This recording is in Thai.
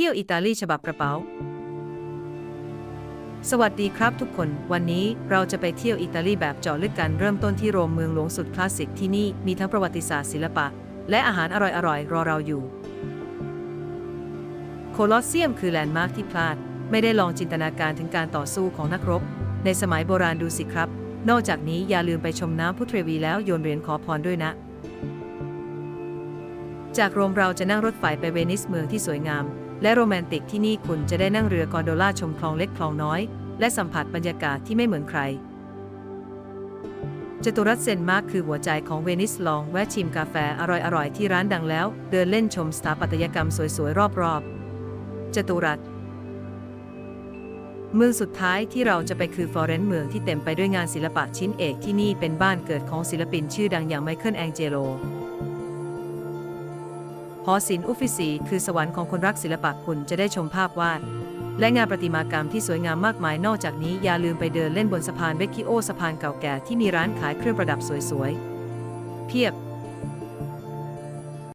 ที่ยวอิตาลีฉบับกระเป๋า สวัสดีครับทุกคน วันนี้เราจะไปเที่ยวอิตาลีแบบเจาะลึกกันเริ่มต้นที่โรมเมืองหลวงสุดคลาสสิกที่นี่มีทั้งประวัติศาสตร์ศิลปะ และอาหารอร่อยๆรอเราอยู่ โคลอสเซียมคือแลนด์มาร์คที่พลาด ไม่ได้ลองจินตนาการถึงการต่อสู้ของนักรบ ในสมัยโบราณดูสิครับ นอกจากนี้อย่าลืมไปชมน้ำพุเทรวีแล้วโยนเหรียญขอพรด้วยนะ จากโรมเราจะนั่งรถไฟไปเวนิสเมืองที่สวยงาม และโรแมนติกที่นี่คุณจะได้นั่งเรือกอนโดล่าชมคลองเล็กคลองน้อย และสัมผัสบรรยากาศที่ไม่เหมือนใครจตุรัสเซนมาร์กคือหัวใจของเวนิสลองแวะชิมกาแฟอร่อยๆ ที่ร้านดังแล้ว เดินเล่นชมสถาปัตยกรรมสวยๆ รอบๆจตุรัสเมืองสุดท้ายที่เราจะไปคือฟลอเรนซ์เมืองที่เต็มไปด้วยงานศิลปะชิ้นเอกที่นี่เป็นบ้านเกิดของศิลปินชื่อดังอย่างไมเคิลแองเจโล หอศิลป์อุฟฟิศีคือสวรรค์ของคนรักศิลปะคุณจะได้ชมภาพวาด และงานประติมากรรมที่สวยงามมากมายนอกจากนี้อย่าลืมไปเดินเล่นบนสะพานเวกคิโอสะพานเก่าแก่ที่มีร้านขายเครื่องประดับสวยๆ เพียบ